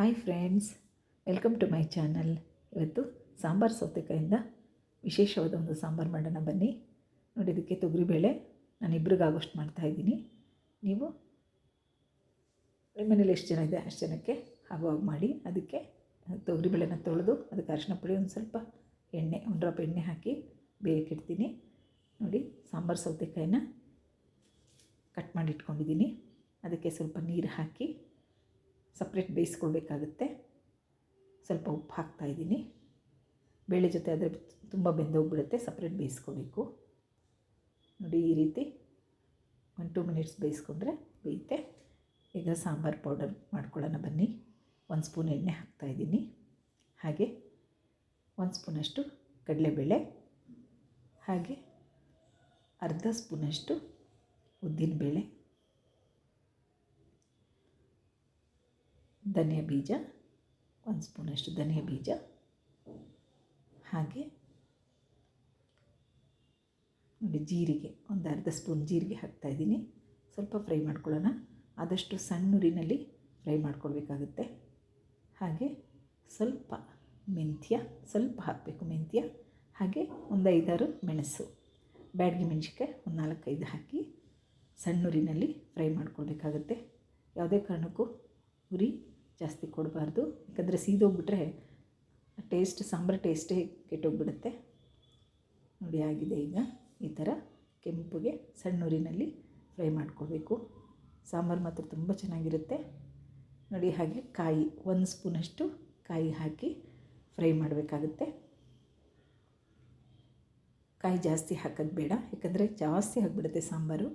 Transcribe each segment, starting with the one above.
Hi friends, welcome to my channel. ಇವತ್ತು ಸಾಂಬಾರು ಸೌತೆಕಾಯಿಂದ ವಿಶೇಷವಾದ ಒಂದು ಸಾಂಬಾರು ಮಾಡೋಣ ಬನ್ನಿ. ನೋಡಿ ಇದಕ್ಕೆ ತೊಗರಿಬೇಳೆ ನಾನು ಇಬ್ಬರಿಗಾಗೋಷ್ಟು ಮಾಡ್ತಾಯಿದ್ದೀನಿ ನೀವು ನಿಮ್ಮ ಮನೇಲಿ ಎಷ್ಟು ಜನ ಇದೆ, ಅಷ್ಟು ಜನಕ್ಕೆ ಆಗುವಾಗ ಮಾಡಿ. ಅದಕ್ಕೆ ತೊಗರಿಬೇಳೆನ ತೊಳೆದು ಅದಕ್ಕೆ ಅರಿಶಿನ ಪುಡಿ ಒಂದು ಸ್ವಲ್ಪ ಎಣ್ಣೆ, ಒಂದು ಡ್ರಾಪ್ ಎಣ್ಣೆ ಹಾಕಿ ಬೇಯಕ್ಕಿಡ್ತೀನಿ ನೋಡಿ, ಸಾಂಬಾರು ಸೌತೆಕಾಯಿನ ಕಟ್ ಮಾಡಿ ಇಟ್ಕೊಂಡಿದ್ದೀನಿ. ಅದಕ್ಕೆ ಸ್ವಲ್ಪ ನೀರು ಹಾಕಿ ಸಪ್ರೇಟ್ ಬೇಯಿಸ್ಕೊಳ್ಬೇಕಾಗುತ್ತೆ. ಸ್ವಲ್ಪ ಉಪ್ಪು ಹಾಕ್ತಾಯಿದ್ದೀನಿ ಬೇಳೆ ಜೊತೆ ಆದರೆ ತುಂಬ ಬೆಂದೋಗ್ಬಿಡುತ್ತೆ, ಸಪ್ರೇಟ್ ಬೇಯಿಸ್ಕೋಬೇಕು. ನೋಡಿ, ಈ ರೀತಿ ಒಂದು ಟೂ ಮಿನಿಟ್ಸ್ ಬೇಯಿಸ್ಕೊಂಡ್ರೆ ಬೇಯುತ್ತೆ. ಈಗ ಸಾಂಬಾರು ಪೌಡರ್ ಮಾಡ್ಕೊಳ್ಳೋಣ ಬನ್ನಿ. ಒಂದು ಸ್ಪೂನ್ ಎಣ್ಣೆ ಹಾಕ್ತಾಯಿದ್ದೀನಿ ಹಾಗೆ ಒಂದು ಸ್ಪೂನಷ್ಟು ಕಡಲೆಬೇಳೆ, ಹಾಗೆ ಅರ್ಧ ಸ್ಪೂನಷ್ಟು ಉದ್ದಿನಬೇಳೆ ಧನಿಯಾ ಬೀಜ, ಒಂದು ಸ್ಪೂನಷ್ಟು ಧನಿಯಾ ಬೀಜ, ಹಾಗೆ ನೋಡಿ ಜೀರಿಗೆ, ಒಂದು ಅರ್ಧ ಸ್ಪೂನ್ ಜೀರಿಗೆ ಹಾಕ್ತಾಯಿದ್ದೀನಿ ಸ್ವಲ್ಪ ಫ್ರೈ ಮಾಡ್ಕೊಳ್ಳೋಣ. ಆದಷ್ಟು ಸಣ್ಣ ಉರಿನಲ್ಲಿ ಫ್ರೈ ಮಾಡ್ಕೊಳ್ಬೇಕಾಗುತ್ತೆ. ಹಾಗೆ ಸ್ವಲ್ಪ ಮೆಂತ್ಯ, ಸ್ವಲ್ಪ ಹಾಕಬೇಕು ಮೆಂತ್ಯ, ಹಾಗೆ ಒಂದು ಐದಾರು ಮೆಣಸು. ಬ್ಯಾಡಗಿ ಮೆಣಸಿನ್ಕಾಯಿ ಒಂದು ನಾಲ್ಕೈದು ಹಾಕಿ ಸಣ್ಣ ಉರಿನಲ್ಲಿ ಫ್ರೈ ಮಾಡ್ಕೊಳ್ಬೇಕಾಗುತ್ತೆ. ಯಾವುದೇ ಕಾರಣಕ್ಕೂ ಉರಿ ಜಾಸ್ತಿ ಕೊಡಬಾರ್ದು. ಯಾಕಂದರೆ ಸೀದೋಗ್ಬಿಟ್ರೆ ಟೇಸ್ಟ್, ಸಾಂಬಾರು ಟೇಸ್ಟೇ ಕೆಟ್ಟೋಗ್ಬಿಡುತ್ತೆ. ನೋಡಿ ಆಗಿದೆ ಈಗ ಈ ಥರ ಕೆಂಪುಗೆ ಸಣ್ಣೂರಿನಲ್ಲಿ ಫ್ರೈ ಮಾಡ್ಕೋಬೇಕು ಸಾಂಬಾರು ಮಾತ್ರ ತುಂಬ ಚೆನ್ನಾಗಿರುತ್ತೆ. ನೋಡಿ ಹಾಗೆ ಕಾಯಿ, ಒಂದು ಸ್ಪೂನಷ್ಟು ಕಾಯಿ ಹಾಕಿ ಫ್ರೈ ಮಾಡಬೇಕಾಗುತ್ತೆ. ಕಾಯಿ ಜಾಸ್ತಿ ಹಾಕೋದು ಬೇಡ, ಯಾಕಂದರೆ ಜಾಸ್ತಿ ಆಗಿಬಿಡುತ್ತೆ ಸಾಂಬಾರು.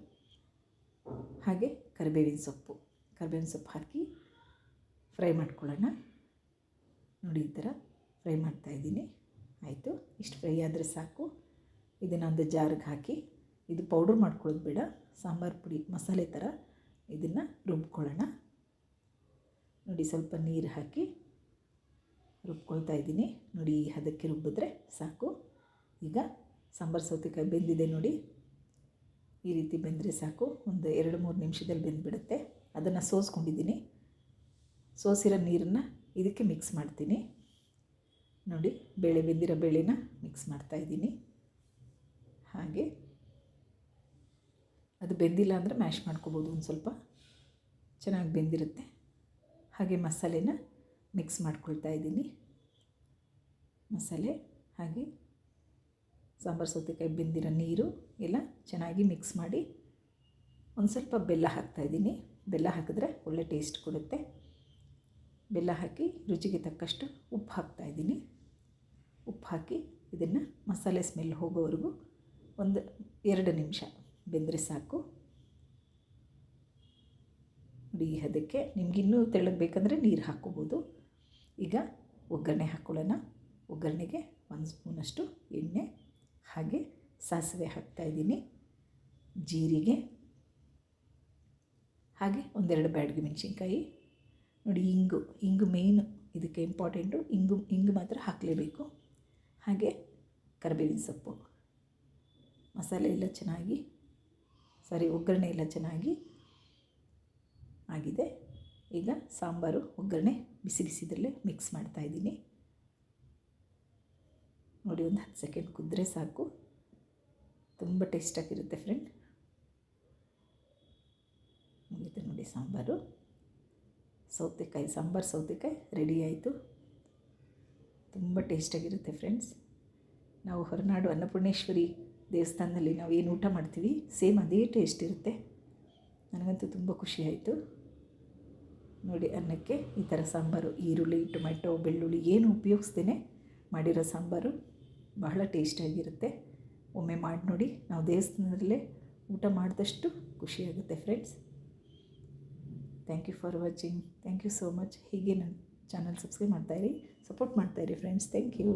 ಹಾಗೆ ಕರಿಬೇವಿನ ಸೊಪ್ಪು. ಕರಿಬೇವಿನ ಸೊಪ್ಪು ಹಾಕಿ ಫ್ರೈ ಮಾಡ್ಕೊಳ್ಳೋಣ. ನೋಡಿ ಈ ಥರ ಫ್ರೈ ಮಾಡ್ತಾಯಿದ್ದೀನಿ ಆಯಿತು, ಇಷ್ಟು ಫ್ರೈ ಆದರೆ ಸಾಕು. ಇದನ್ನೊಂದು ಜಾರ್ಗೆ ಹಾಕಿ, ಇದು ಪೌಡ್ರ್ ಮಾಡ್ಕೊಳ್ಳೋದು ಬೇಡ, ಸಾಂಬಾರು ಪುಡಿ, ಮಸಾಲೆ ಥರ ಇದನ್ನು ರುಬ್ಕೊಳ್ಳೋಣ. ನೋಡಿ, ಸ್ವಲ್ಪ ನೀರು ಹಾಕಿ ರುಬ್ಕೊಳ್ತಾ ಇದ್ದೀನಿ. ನೋಡಿ ಹದಕ್ಕೆ ರುಬ್ಬಿದ್ರೆ ಸಾಕು. ಈಗ ಸಾಂಬಾರು ಸೌತೆಕಾಯಿ ಬೆಂದಿದೆ ನೋಡಿ. ಈ ರೀತಿ ಬೆಂದರೆ ಸಾಕು. ಒಂದು ಎರಡು ಮೂರು ನಿಮಿಷದಲ್ಲಿ ಬೆಂದುಬಿಡುತ್ತೆ. ಅದನ್ನು ಸೋಸ್ಕೊಂಡಿದ್ದೀನಿ. ಸೋಸಿರೋ ನೀರನ್ನು ಇದಕ್ಕೆ ಮಿಕ್ಸ್ ಮಾಡ್ತೀನಿ. ನೋಡಿ, ಬೇಳೆ ಬೆಂದಿರೋ ಬೇಳೆನ ಮಿಕ್ಸ್ ಮಾಡ್ತಾಯಿದ್ದೀನಿ ಹಾಗೆ ಅದು ಬೆಂದಿಲ್ಲ ಅಂದರೆ ಮ್ಯಾಶ್ ಮಾಡ್ಕೋಬೋದು ಒಂದು ಸ್ವಲ್ಪ. ಚೆನ್ನಾಗಿ ಬೆಂದಿರುತ್ತೆ. ಹಾಗೆ ಮಸಾಲೆನ ಮಿಕ್ಸ್ ಮಾಡ್ಕೊಳ್ತಾ ಇದ್ದೀನಿ. ಮಸಾಲೆ, ಹಾಗೆ ಸಾಂಬಾರು, ಸೌತೆಕಾಯಿ ಬೆಂದಿರೋ ನೀರು ಎಲ್ಲ ಚೆನ್ನಾಗಿ ಮಿಕ್ಸ್ ಮಾಡಿ ಒಂದು ಸ್ವಲ್ಪ ಬೆಲ್ಲ ಹಾಕ್ತಾಯಿದ್ದೀನಿ ಬೆಲ್ಲ ಹಾಕಿದ್ರೆ ಒಳ್ಳೆ ಟೇಸ್ಟ್ ಕೊಡುತ್ತೆ. ಬೆಲ್ಲ ಹಾಕಿ ರುಚಿಗೆ ತಕ್ಕಷ್ಟು ಉಪ್ಪು ಹಾಕ್ತಾಯಿದ್ದೀನಿ ಉಪ್ಪು ಹಾಕಿ ಇದನ್ನು ಮಸಾಲೆ ಸ್ಮೆಲ್ ಹೋಗೋವರೆಗೂ ಒಂದು ಎರಡು ನಿಮಿಷ ಬೆಂದರೆ ಸಾಕು. ನೋಡಿ, ಅದಕ್ಕೆ ನಿಮಗಿನ್ನೂ ತೆಳ್ಳಗೆ ಬೇಕಂದರೆ ನೀರು ಹಾಕ್ಕೋಬೋದು. ಈಗ ಒಗ್ಗರಣೆ ಹಾಕ್ಕೊಳ್ಳೋಣ ಒಗ್ಗರಣೆಗೆ ಒಂದು ಸ್ಪೂನಷ್ಟು ಎಣ್ಣೆ, ಹಾಗೆ ಸಾಸಿವೆ ಹಾಕ್ತಾಯಿದ್ದೀನಿ ಜೀರಿಗೆ, ಹಾಗೆ ಒಂದೆರಡು ಬ್ಯಾಡಗಿ ಮೆಣಸಿನ್ಕಾಯಿ. ನೋಡಿ, ಇಂಗು ಇಂಗು ಮೇಯ್ನು ಇದಕ್ಕೆ ಇಂಪಾರ್ಟೆಂಟು ಇಂಗು ಇಂಗು ಮಾತ್ರ ಹಾಕಲೇಬೇಕು. ಹಾಗೆ ಕರಿಬೇವಿನ ಸೊಪ್ಪು. ಮಸಾಲೆ ಎಲ್ಲ ಚೆನ್ನಾಗಿ, ಸಾರಿ, ಒಗ್ಗರಣೆ ಎಲ್ಲ ಚೆನ್ನಾಗಿ ಆಗಿದೆ. ಈಗ ಸಾಂಬಾರು, ಒಗ್ಗರಣೆ ಬಿಸಿ ಬಿಸಿದಲ್ಲೇ ಮಿಕ್ಸ್ ಮಾಡ್ತಾಯಿದ್ದೀನಿ ನೋಡಿ, ಒಂದು ಹತ್ತು ಸೆಕೆಂಡ್ ಕುದ್ರೆ ಸಾಕು. ತುಂಬ ಟೇಸ್ಟಾಗಿರುತ್ತೆ ಫ್ರೆಂಡ್ ಮುಗಿತು ನೋಡಿ ಸಾಂಬಾರು. ಸೌತೆಕಾಯಿ, ಸಾಂಬಾರು ಸೌತೆಕಾಯಿ ರೆಡಿ ಆಯಿತು. ತುಂಬ ಟೇಸ್ಟಾಗಿರುತ್ತೆ ಫ್ರೆಂಡ್ಸ್ ನಾವು ಹೊರನಾಡು ಅನ್ನಪೂರ್ಣೇಶ್ವರಿ ದೇವಸ್ಥಾನದಲ್ಲಿ ನಾವು ಏನು ಊಟ ಮಾಡ್ತೀವಿ ಸೇಮ್ ಅದೇ ಟೇಸ್ಟ್ ಇರುತ್ತೆ. ನನಗಂತೂ ತುಂಬ ಖುಷಿ ಆಯಿತು. ನೋಡಿ ಅನ್ನಕ್ಕೆ ಈ ಥರ ಸಾಂಬಾರು, ಈರುಳ್ಳಿ ಟೊಮೆಟೊ ಬೆಳ್ಳುಳ್ಳಿ ಏನು ಉಪಯೋಗಿಸ್ದೇನೆ ಮಾಡಿರೋ ಸಾಂಬಾರು ಬಹಳ ಟೇಸ್ಟಾಗಿರುತ್ತೆ ಒಮ್ಮೆ ಮಾಡಿ ನೋಡಿ, ನಾವು ದೇವಸ್ಥಾನದಲ್ಲೇ ಊಟ ಮಾಡಿದಷ್ಟು ಖುಷಿಯಾಗುತ್ತೆ friends thank you for watching thank you so much ಹೀಗೆ ನನ್ನ ಚಾನಲ್ ಸಬ್ಸ್ಕ್ರೈಬ್ ಮಾಡ್ತಾಯಿರಿ ಸಪೋರ್ಟ್ ಮಾಡ್ತಾಯಿರಿ ಫ್ರೆಂಡ್ಸ್ ಥ್ಯಾಂಕ್ ಯು